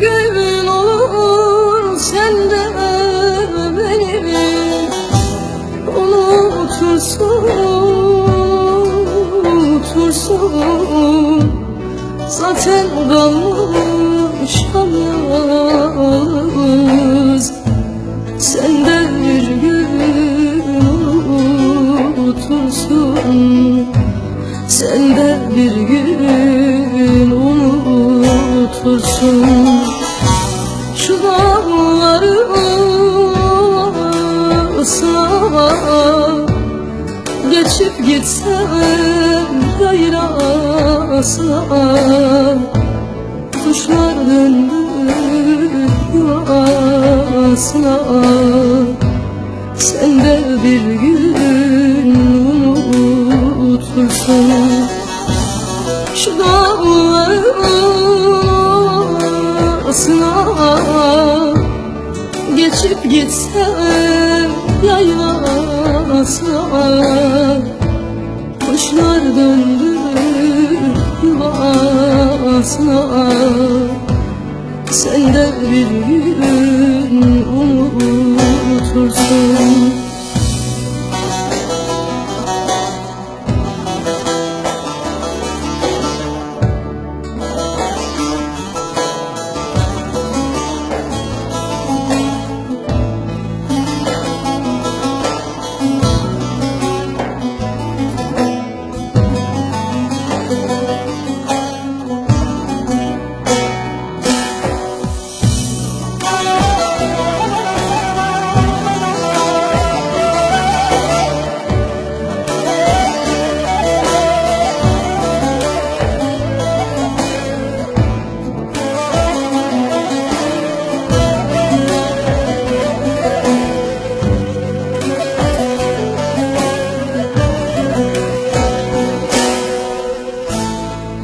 gönül olur sen de beni unutursun. Unutursun. Zaten kalmış yalan Geçip gitsem gayrasına Kuşlar döndü yuvasına Sen de bir gün unutursun. Şu dağlarına Geçip gitsem yaylasına Kuşlar döndü yuvasına Sen de bir gün unutursun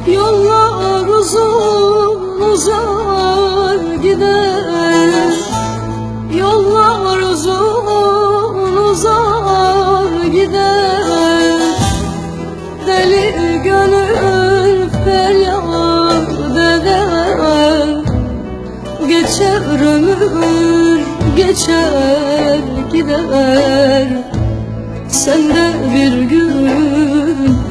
Yollar uzun uzar gider. Yollar uzun uzar gider. Deli gönül feryat eder. Geçer ömür geçer gider. Sen de bir gün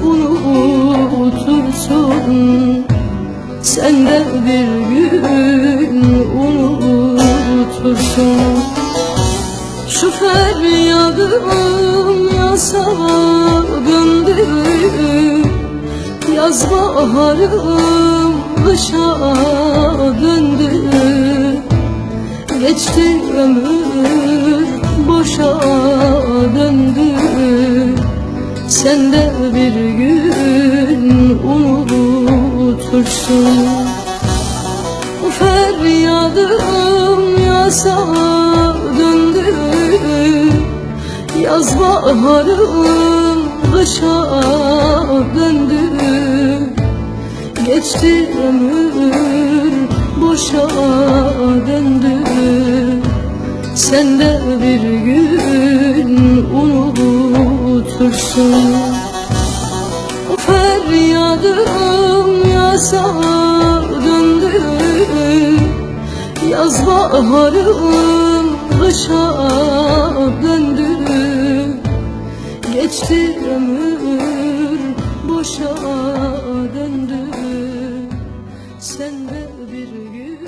bir gün unutursun. Şu feryadım yasa döndü Yaz baharım kışa döndü Geçti ömür boşa döndü Sen de bir gün unutursun Feryadım yasa döndü. Yaz baharım kışa döndü. Geçti ömür boşa döndü. Sen de bir gün unutursun. Feryadım yasa Yaz baharım kışa döndü. Geçti ömür boşa döndü. Sen de bir gün